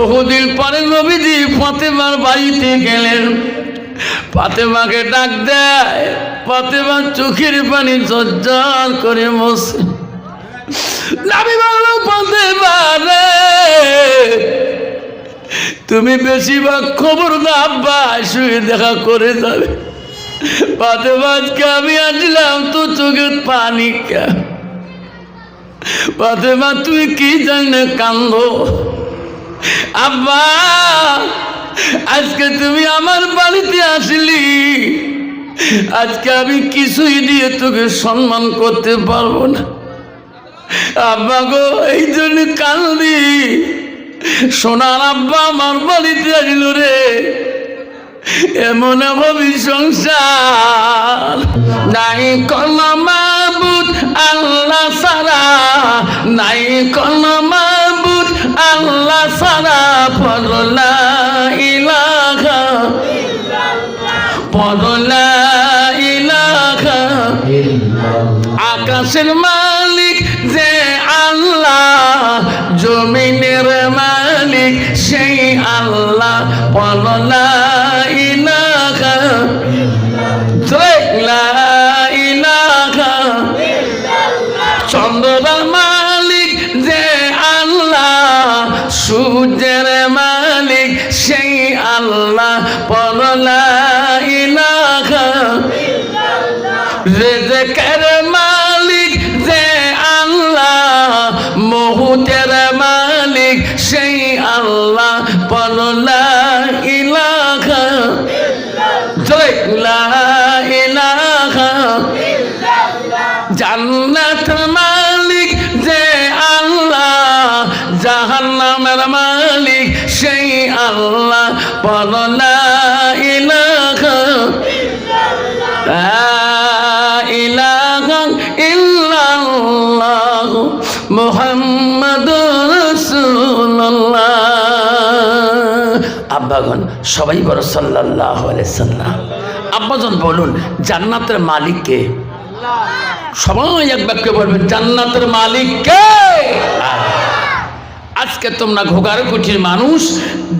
বহুদিন পরে নবীজি ফাতেমার বাড়িতে গেলেন। ফাতেমাকে ডাক দেয়, ফাতেমার চোখের পানি জর্জর করে মসে নাবি বলল, ফাতেমা রে, তুমি বেশিরভাগ খবর না আব্বা শুয়ে দেখা করে যাবে। ফাতেমাজকে আমি আসলাম তো চোখের পানি কে? ফাতেমা, তুই কি জানে কান্দ? আব্বা, আজকে তুমি আমার বাড়িতে আসলি। আজকে আমি কিছুই দিয়ে তোকে সম্মান করতে পারব না। আব্বা গো, এই জন্য কান্দি সোনার আব্বা আমার বাড়িতে আসলো রে। এমন ভাবি সংসার। নাই কোন মাবুদ আল্লাহ সারা, নাই মাবুদ আল্লাহ সারা পরলা ইলাহা। পড়লা ইলাহা। আকাশের মালিক যে আল্লাহ, জমিনের মালিক সেই আল্লাহ। পড়লা পড়লা ইলাহা লা ইলাহা ইল্লাল্লাহ মুহাম্মাদুর রাসূলুল্লাহ। আব্বাগণ, সবাই বড় সাল্লাল্লাহু আলাইহি সাল্লাম। আব্বাজন বলুন, জান্নাতের মালিক কে? সবাই এক বাক্য বলবেন জান্নাতের মালিক কে? আজকে তোমরা ঘোগার কুঠির মানুষ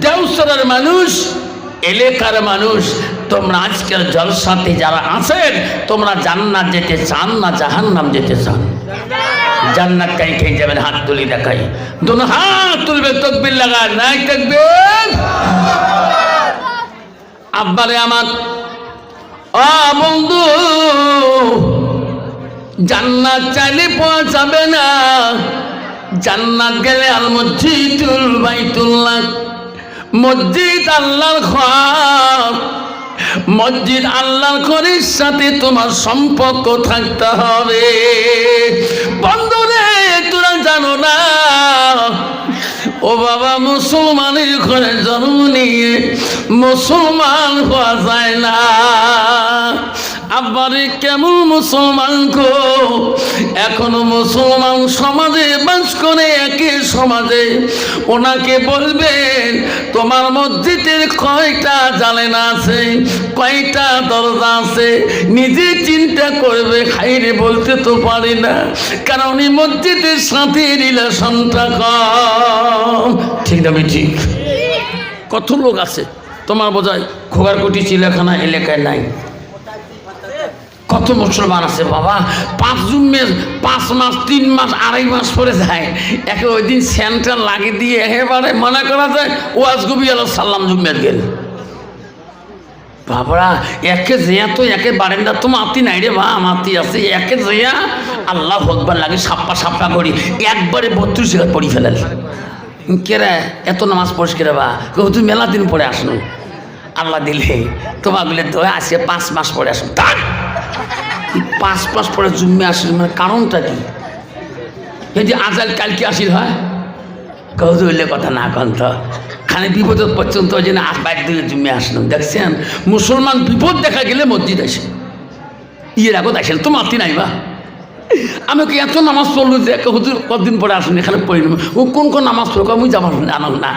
দেওসরের মানুষ, এলাকার মানুষ, তোমরা আজকের জলসাতে যারা আছেন, তোমরা জান্নাত যেতে চান না জাহান্নাম যেতে চান? জান্নাত কাই খেয়ে যাবেন? হাত তুলি দেখাই। দুনো হাত তুলবে, তকবির লাগা নাই তকবির? আব্বারে আমার। ও বন্ধু, জান্নাত চাইলে পাওয়া যাবে না। জান্নাত গেলে আল মসজিদুল বাইতুল্লাহ মসজিদ আল্লাহর ঘর মসজিদ আল্লাহর ঘরের সাথে তোমার সম্পর্ক থাকতে হবে। বন্ধুরে, তোরা জানো না, ও বাবা, মুসলমানের ঘরে জন্ম নিয়ে মুসলমান হওয়া যায় না। আব্বারে কেমন মুসলমান গো? এখনও মুসলমান সমাজে বাস করে একে সমাজে। ওনাকে বলবেন, তোমার মসজিদের কয়টা জালেনা আছে? কয়টা দরজা আছে? নিজে চিন্তা করবে খাইরে বলতে তো পারি না। কারণ এই মসজিদের সাথে রিলেশনটা কম। ঠিক আমি ঠিক? কত লোক আছে? তোমার বোঝায় খোগারকুটি চিলেখানা এলাকায় নাই। কত মুসলমান আছে বাবা? পাঁচ জুন জুম্মে পাঁচ মাস, তিন মাস, আড়াই মাস পরে যায়। একে ওই দিন সেন্টার লাগিয়ে দিয়ে একেবারে মনে করা যায় ওয়াজ কবি আল্লাহ সাল্লাম জুম্মের গেল। বাবরা, একে যেয়া তো একে বারেন্দা তো মাতি নাই রে বা, মাতি আছে। একে যেয়া আল্লাহ ভগবান লাগে সাপ্পা সাপ্পা করি। একবারে বত্রিশ পড়ি ফেলাল। কেরে? এত নামাজ পড়িস কেরে বা? তুই মেলা দিন পরে আসনো। আল্লাহ দিলে, তোমাগুলো তো আসে, পাঁচ মাস পরে আসুন তার পাঁচ মাস পরে জুম্মে আসিল মানে কারণটা কি? এই যে আজাল কালকে আসিল, হয়? কেউ ধরলে কথা না কন্ত খানে বিপদ পর্যন্ত যে না বাইরে দিকে জুম্মে আসলাম। দেখছেন? মুসলমান বিপদ দেখা গেলে মসজিদ আসে। ইয়ের আগত আসেন তো মাতি নাই বা? আমি কি এত নামাজ পড়ল যে হুজুর কতদিন পরে আসুন? এখানে পড়ি ও কোন কোন নামাজ পড়ো আমি যাবার জানাল না।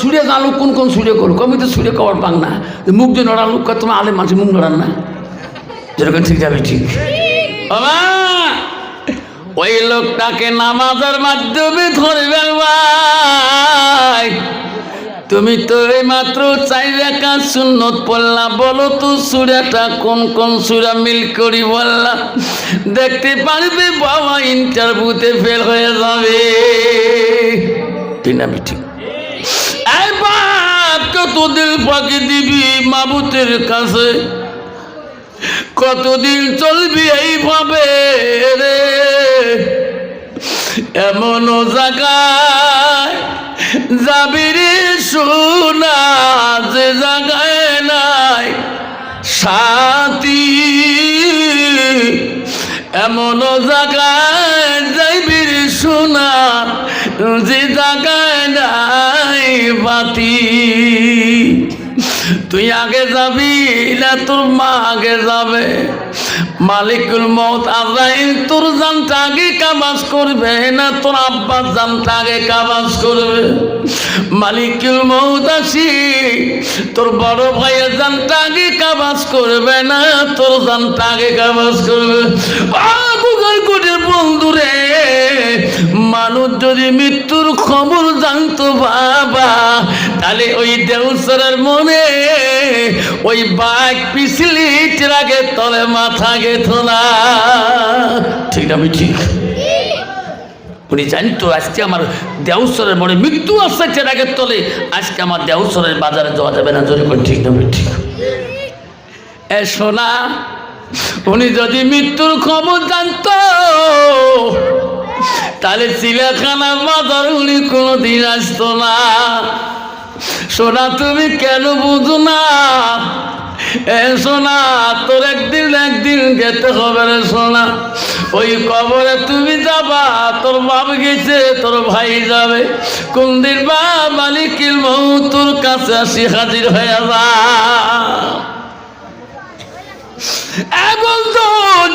সুরে জানো কোন কোন সুরে করো আমি তো সুরে কবর পাং না। মুখ যে নড়াল লোক তোমার আলে মাঝে মুখ নড়ান না। যেরকম ঠিক যাবে ঠিক। ওই লোকটাকে নামাজের মাধ্যমে ধরবে ভাই। তুমি তো এই মাত্র চাই রেখা সুন্নত পড়লা, বলো তো সুরাটা কোন কোন সুরা মিল করি বললা। দেখতে পারবে বাবা ইন্টারভিউতে ফেল হয়ে যাবে। ঠিক। কতদিন ফাঁকি দিবি মাবুতের কাছে? কতদিন চলবি এইভাবে রে? এমন জায়গায় যাবি রে সোনা, যে জায়গায় নাই সাথী এমন জায়গায় যাইবি রে সোনা যে জায়গায় নাই বাতি। তুই আগে যাবি না তোর মা আগে যাবে। মালিকুল মত আজাইল তোর জানটা আগে কাবাজ করবে না তোর আব্বা জানটা আগে কাবাজ করবে। মালিকুল মত আসি, তোর বড় ভাইয়ের জানটা আগে কাবাজ করবে না তোর জানটা আগে কাবাজ করবে। বন্ধুরে মানুষ যদি মৃত্যুর খবর জানতো, বাবা, তাহলে ওই দেউসরের মনে ওই বাঘ পিছলি আগে তলে মাথা গেত না। ঠিক আমি ঠিক? উনি জানতো, আজকে আমার দেউসরের মনে মৃত্যু আসছে চেরাগের তলে, আজকে আমার দেউসরের বাজারে যাওয়া যাবে না, জোরে করে, ঠিক না ঠিক? এ সোনা, উনি যদি মৃত্যুর খবর জানতো তাহলে চিড়িয়াখানা বাজার উনি কোনোদিন আসতো না। সোনা, তুমি কেন বুঝো না? সোনা, তোর একদিন একদিন যেতে হবে রে সোনা। ওই কবরে তুমি যাবা, তোর বাপ গেছে, তোর ভাই যাবে। কোন দিন বা মালিকিল মৌ তোর কাছে আসি, হাজির হয়ে যা। এবং তো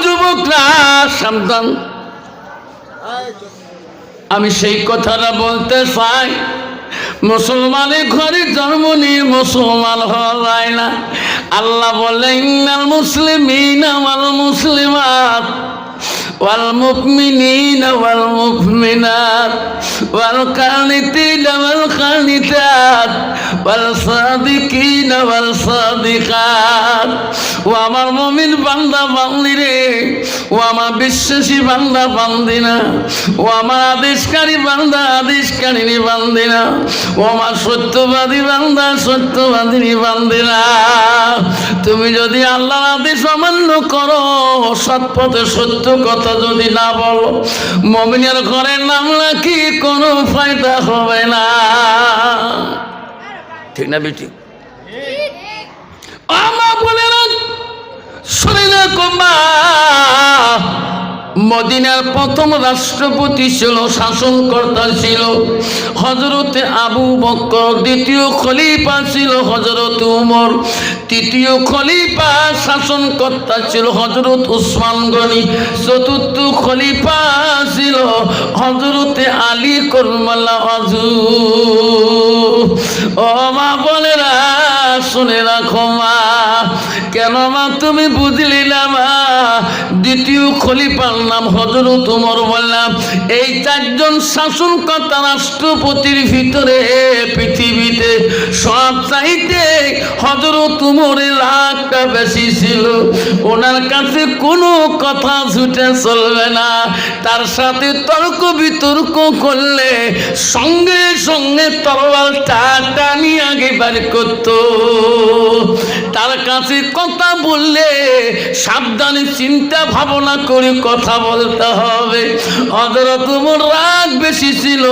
যুবকরা, সাবধান। আমি সেই কথাটা বলতে চাই। মুসলমানের ঘরে জন্ম নিয়ে মুসলমান হওয়া যায় না। আল্লাহ বলে, ইন্নাল মুসলিম ইনামাল মুসলিমাত। والمؤمنين والمؤمنات والقانتين والقانتات والصادقين والصادقات ও আমার মমিন বান্দা বান্দি রে ও আমার বিশ্বাসী বান্দা বান্দি না ও আমার আদেশকারী বান্দা আদেশকারিনী বান্দি না ও আমার সত্যবাদী বান্দা সত্যবাদিনী বান্দি না তুমি যদি আল্লাহর আদেশ অমান্য করো সৎ পথে সত্য কথা যদি না বলো, মমিনের ঘরের নাম নাকি কোনো ফায়দা হবে না। ঠিক না বেটি? আমা বলে শরীরে কমা মদিনার প্রথম রাষ্ট্রপতি ছিল, শাসনকর্তা ছিল হজরতে আবু বক্কর, দ্বিতীয় খলিফা ছিল হজরত উমর, তৃতীয় খলিফা শাসনকর্তা ছিল হজরত উসমান গনি, চতুর্থ খলিফা ছিল হজরতে আলী করমাল্লা হজু ও মা বলে না শুনে রাখো মা কেন মা তুমি বুঝলি না মা? দ্বিতীয় খলিফার নাম হজরত উমর বললাম, এই চারজন শাসনকর্তা রাষ্ট্রপতির ভিতরে পৃথিবীতে সব চাইতে হজরত উমরের লাখটা বেশি ছিল। ওনার কাছে কোনো কথা ছুটে চলবে না। তার সাথে তর্ক বিতর্ক করলে সঙ্গে সঙ্গে তরোয়াল টানি আগে বার করত। তার কাছে কথা বললে সাবধানে চিন্তা ভাবনা করে কথা বলতে হবে। হজরত উমর রাগ বেশি ছিল।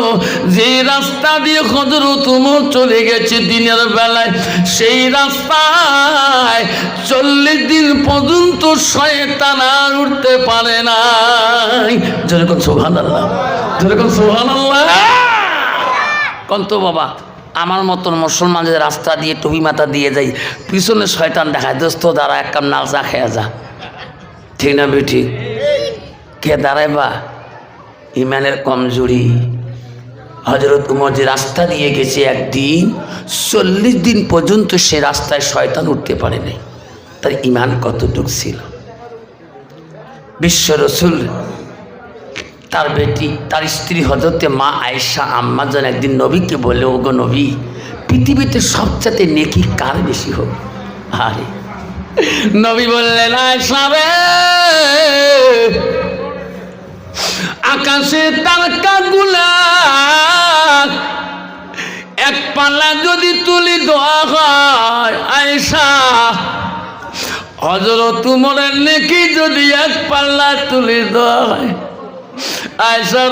যে রাস্তা দিয়ে হজরত উমর চলে গেছে দিনের বেলায়, সেই রাস্তায় চল্লিশ দিন পর্যন্ত শয়তান আর উঠতে পারে নাই। যেরকম সোহান আল্লাহ যেরকম সোহান আল্লাহ কন্ত বাবা। আমার মতন মুসলমানদের রাস্তা দিয়ে টুপি মাথা দিয়ে যাই, পিছনে শয়তান দেখায়, দোস্ত দ্বারা এক কাম নাচা খেয়া যা। ঠিক না বেটি কে দাঁড়ায় বা ইমানের কমজোরি। হজরত উমর যে রাস্তা দিয়ে গেছে একদিন, চল্লিশ দিন পর্যন্ত সে রাস্তায় শয়তান উঠতে পারেনি তার ইমান কতটুক ছিল? বিশ্ব রসুল তার বেটি, তার স্ত্রী হজরতে মা আয়েশা আম্মাজন একদিন নবীকে বলে, ওগো নবী, পৃথিবীতে সবচেয়ে নেকি কার বেশি হোক? আরে, নবী বললেন আয়সা রে, আকাশে তারকা গুলা এক পাল্লা যদি তুলি দেওয়া হয় আয়সা হজরত তুমরের নেকি যদি এক পাল্লা তুলি দেওয়া হয় আয়সা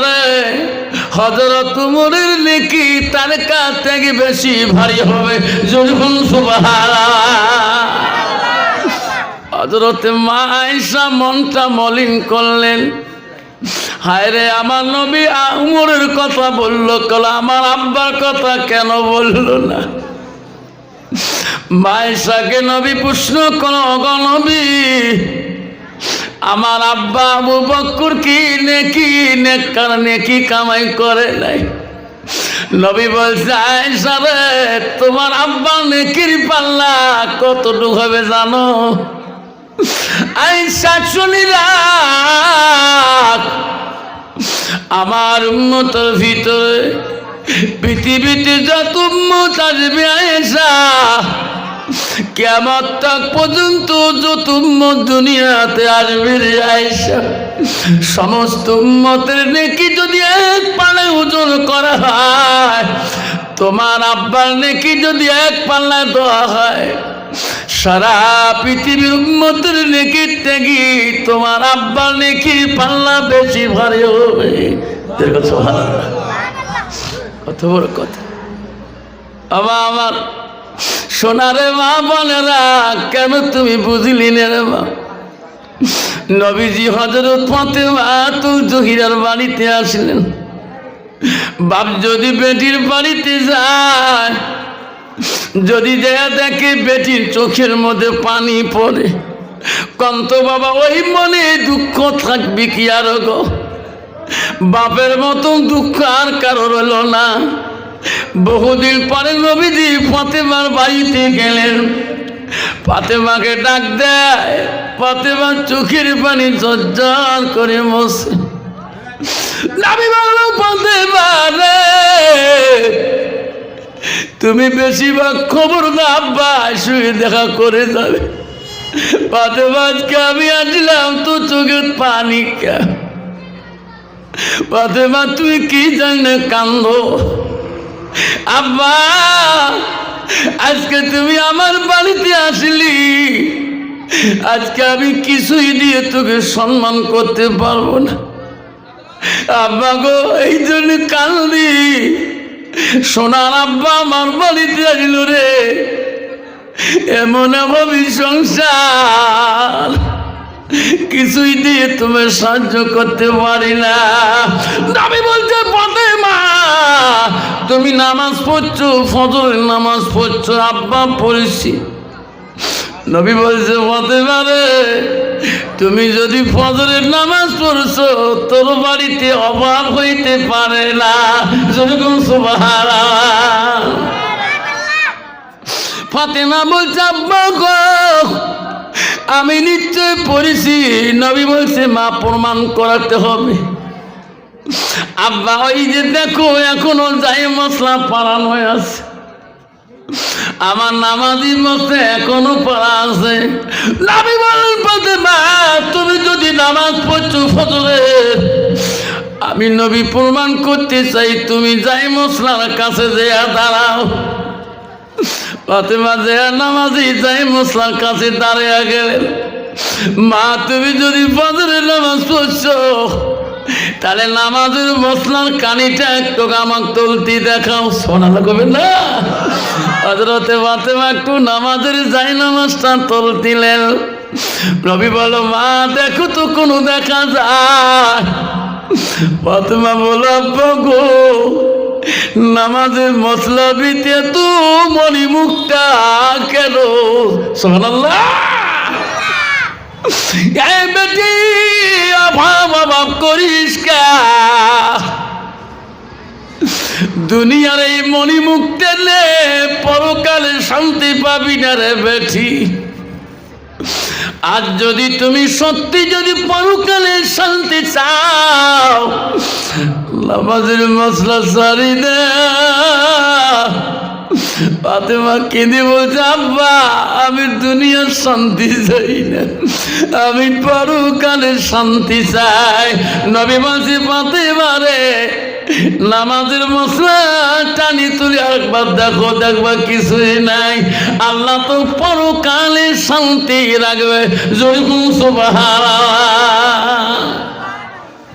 হজরত তুমরের নেকি তার কাছ থেকে বেশি ভারী হবে। জরুন সুবহানাল্লাহ। হজরতে মা আয়সা মনটা মলিন করলেন। হায় রে, আমার নবী উমরের কথা বলল কল আমার আব্বার কথা কেন বলল না? মায়েশাকে নবী প্রশ্ন করো নবী। আমার আব্বা আবু বক্কুর কি নেকি নেকার নেকি কামাই করে নাই? নবী বলছে আয়সা রে, তোমার আব্বা নেকির পাল্লা কতটুকু হবে জানো? আইসা শুনিরা আমার উন্মতর ভিতরে পৃথিবীতে যত উন্মত আসবে আয়েশা কেমন তক পর্যন্ত যত দুনিয়াতে আসবে রে আয়েশা, সমস্ত উন্মতের নেকি যদি এক পালে ওজন করা হয়, তোমার আব্বার নেকি যদি এক পাল্লায় দেওয়া হয়, সারা পৃথিবীর উন্মতের নেকি ত্যাগি তোমার আব্বার নেকি পাল্লা বেশি ভারী হবে। কত বড় কথা। বাবা আমার সোনারে মা বোনেরা, কেন তুমি বুঝলি না রে মা? নবীজি হজরত ফাতেমা তো জহিরার বাড়িতে আসলেন। বাপ যদি বেটির বাড়িতে যায়, যদি দেয়া দেখে বেটির চোখের মধ্যে পানি পড়ে কন্ত বাবা ওই মনে দুঃখ থাকবে কি আর গো? বাপের মতন দুঃখ আর কারোর হলো না। বহুদিন পরে নবীজি ফাতেমার বাড়িতে গেলেন। ফাতেমাকে ডাক দেয় ফাতেমার চোখের পানি জর্জর করে মসে নাবি বলল, ফাতেমা তুমি বেশিরভাগ খবর না আব্বা, শুয়ে দেখা করে যাবে। ফাতেমাজকে আমি আসলাম তো চোখের পানি কে। ফাতেমা তুই কি জানে কান্দ? আব্বা, আজকে তুমি আমার বাড়িতে আসলি। আজকে আমি কিছুই দিয়ে তোকে সম্মান করতে পারব না। আব্বা গো, এই জন্য কান্দি। সোনার আব্বা আমার বাড়িতে আসল রে। এমন ভাবি সংসার। কিছুই দিয়ে তুমি সাহায্য করতে পারি না। দাবি বলছে পদে মা, তুমি নামাজ পড়ছো, ফজরের নামাজ পড়ছো, আব্বা পড়েছি। নবী বলছে পদে পারে তুমি যদি ফজরের নামাজ পড়ছো, তোর বাড়িতে অভাব হইতে পারে না। যেরকম সুবহানাল্লাহ। ফাতেমা বলছে, আব্বা গো আমি নিশ্চয় পড়েছি। নবী বলছে, মা, প্রমাণ করাতে হবে। আব্বা, ওই যে দেখো, এখনও যাই মশলা হয়ে আছে। আমার নামাজি মতে এখনও পড়া আছে। নবী বলেন মা, তুমি যদি নামাজ পড়ছো ফজরে, আমি নবী প্রমাণ করতে চাই, তুমি যাই মশলার কাছে যেয়া দাঁড়াও। ফাতেমা যে নামাজি যাই মশলার কাছে দাঁড়িয়ে গেলেন। মা, তুমি যদি ফজরের নামাজ পড়ছো, তাহলে নামাজের মশলার কানিটা একটু আমাক তুলতি দেখাও। শোনা লাগবে না? হজরতে ফাতেমা একটু নামাজের যাই নামাজটা তুলতিলেন। রবি বলো মা, দেখো তো কোনো দেখা যায়। ফাতেমা বলো গো নামাজের মশলা বিতে তো মুখটা কেন? সোহানাল্লাহ করিস কা? দুনিয়ার এই মনি নে পরকালে শান্তি পাবি না রে বেটি। আজ যদি তুমি সত্যি যদি পরকালে শান্তি চাও, নামাজের মশলা সারি দে। ফাতেমা কেঁদে বলছে, আব্বা, আমি দুনিয়ার শান্তি চাই না। আমি পরকালের শান্তি চাই। নবী বলছে, ফাতেমা রে নামাজের মশলা টানি তুলি একবার দেখো, দেখবা কিছুই নাই। আল্লাহ তো পরকালে শান্তি রাখবে। জয় সুবহানাল্লাহ।